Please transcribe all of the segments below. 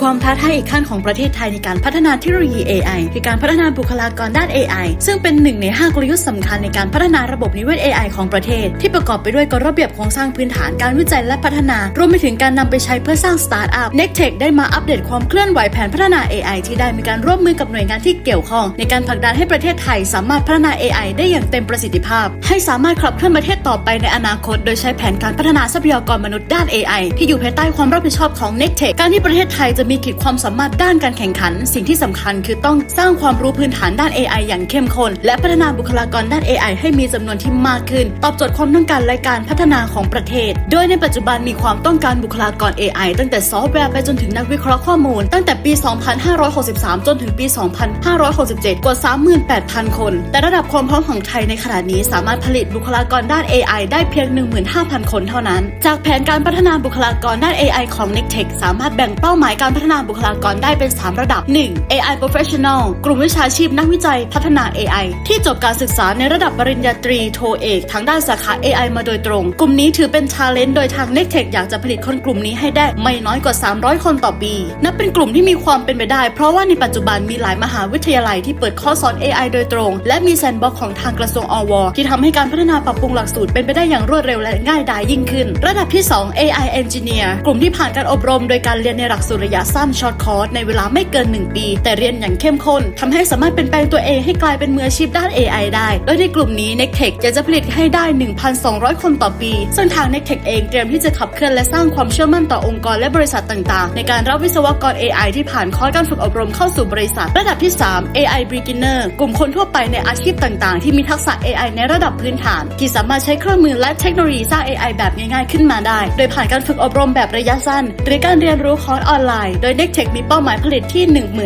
ความท้าทายอีกขั้นของประเทศไทยในการพัฒนาเทคโนโลยี AI คือการพัฒนาบุคลากรด้าน AI ซึ่งเป็นหนึ่งใน 5 กลยุทธ์สำคัญในการพัฒนาระบบนิเวศ AI ของประเทศ ที่ประกอบไปด้วยกฎระเบียบโครงสร้างพื้นฐานการวิจัยและพัฒนารวมไปถึงการนำไปใช้เพื่อสร้างสตาร์ทอัพ n e c t e c h ได้มาอัปเดตความเคลื่อนไหวแผนพัฒนา AI ที่ได้มีการร่วมมือกับหน่วยงานที่เกี่ยวข้อง ในการผลักดันให้ประเทศไทยสามารถพัฒนา AI ได้อย่างเต็มประสิทธิภาพ ให้สามารถขับเคลื่อนประเทศต่อไปในอนาคต โดยใช้แผนการพัฒนาทรัพยากรมนุษย์ด้าน AI ที่อยู่ภายใต้ความรับผิดชอบของ n e c t e c h การที่ประเทศไทยจะมีขีดความสามารถด้านการแข่งขัน สิ่งที่สำคัญคือต้องสร้างความรู้พื้นฐานด้าน AI อย่างเข้มข้นและพัฒนาบุคลากรด้าน AI ให้มีจำนวนที่มากขึ้น ตอบโจทย์ความต้องการและการพัฒนาของประเทศ โดยในปัจจุบันมีความต้องการบุคลากร AI ตั้งแต่ซอฟต์แวร์ไปจนถึงนักวิเคราะห์ข้อมูล ตั้งแต่ปี 2563 จนถึงปี 2567 กว่า 38,000 คน แต่ระดับความพร้อมของไทยในขณะนี้สามารถผลิตบุคลากรด้าน AI ได้เพียง 15,000 คนเท่านั้น จากแผนการพัฒนาบุคลากรด้าน AI ของ n e c t e c h สามารถแบ่งเป้าหมายการพัฒนาบุคลากรได้เป็น 3 ระดับ 1. AI Professional กลุ่มวิชาชีพนักวิจัยพัฒนา AI ที่จบการศึกษาในระดับปริญญาตรีโทเอกทางด้านสาขา AI มาโดยตรง กลุ่มนี้ถือเป็น Talent โดยทาง n e c t e c h อยากจะผลิตคนกลุ่มนี้ให้ได้ไม่น้อยกว่า 300 คนต่อปี นับเป็นกลุ่มที่มีความเป็นไปได้ เพราะว่าในปัจจุบันมีหลายมหาวิทยาลัยที่เปิดคอสอน AI โดยตรง และมีแซนด์บ็อกของทางกระทรวงอว ที่ทำให้การพัฒนาปรับปรุงหลักสูตรเป็นไปได้อย่างรวดเร็วและง่ายดายยิ่งขึ้น ระดับที่ 2 AI Engineer กลุ่มที่ผ่านการอบรมโดยการเรียนในหลักสูตรระยะสั้นช็อตคอร์สในเวลาไม่เกิน 1 ปี แต่เรียนอย่างเข้มข้นทำให้สามารถเป็นแปลงตัวเองให้กลายเป็นมืออาชีพด้าน AI ได้ โดยในกลุ่มนี้ n e c t e c h จะผลิตให้ได้ 1,200 คนต่อปี ซึ่งทาง n e c t e c h เองเตรียมที่จะขับเคลื่อนและสร้างความเชื่อมั่นต่อองค์กรและบริษัทต่าง ๆ ในการรับวิศวกร AI ที่ผ่านคอร์สการฝึกอบรมเข้าสู่บริษัท ระดับที่ 3 AI Beginner กลุ่มคนทั่วไปในอาชีพต่าง ๆ ที่มีทักษะ AI ในระดับพื้นฐาน ที่สามารถใช้เครื่องมือและเทคโนโลยีสร้าง AI แบบง่าย ๆ ขึ้นมาได้ โดยผ่านการฝึกอบรมแบบระยะสั้น หรือการเรียนรู้คอร์สออนไลน์โดย n e c t e c h มีเป้าหมายผลิตที่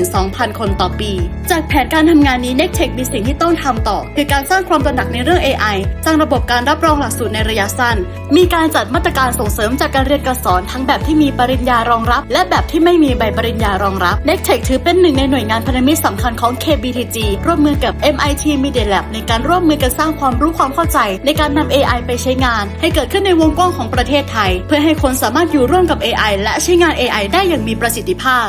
12,000 คนต่อปี จากแผนการทำงานนี้ n e c t e c h มีสิ่งที่ต้องทำต่อ คือการสร้างความตระหนักในเรื่อง AI สร้างระบบการรับรองหลักสูตรในระยะสั้น มีการจัดมาตรการส่งเสริมจากการเรียนการสอนทั้งแบบที่มีปริญญารองรับ และแบบที่ไม่มีใบปริญญารองรับ n e c t e c h ถือเป็นหนึ่งในหน่วยงานพันธมิตรสำคัญของ KBTG ร่วมมือกับ MIT Media Lab ในการร่วมมือกันสร้างความรู้ความเข้าใจ ในการนำ AI ไปใช้งาน ให้เกิดขึ้นในวงกว้างของประเทศไทย เพื่อให้คนสามารถอยู่ร่วมกับ AI และใช้งาน AI ได้อย่างมีประสิทธิภาพ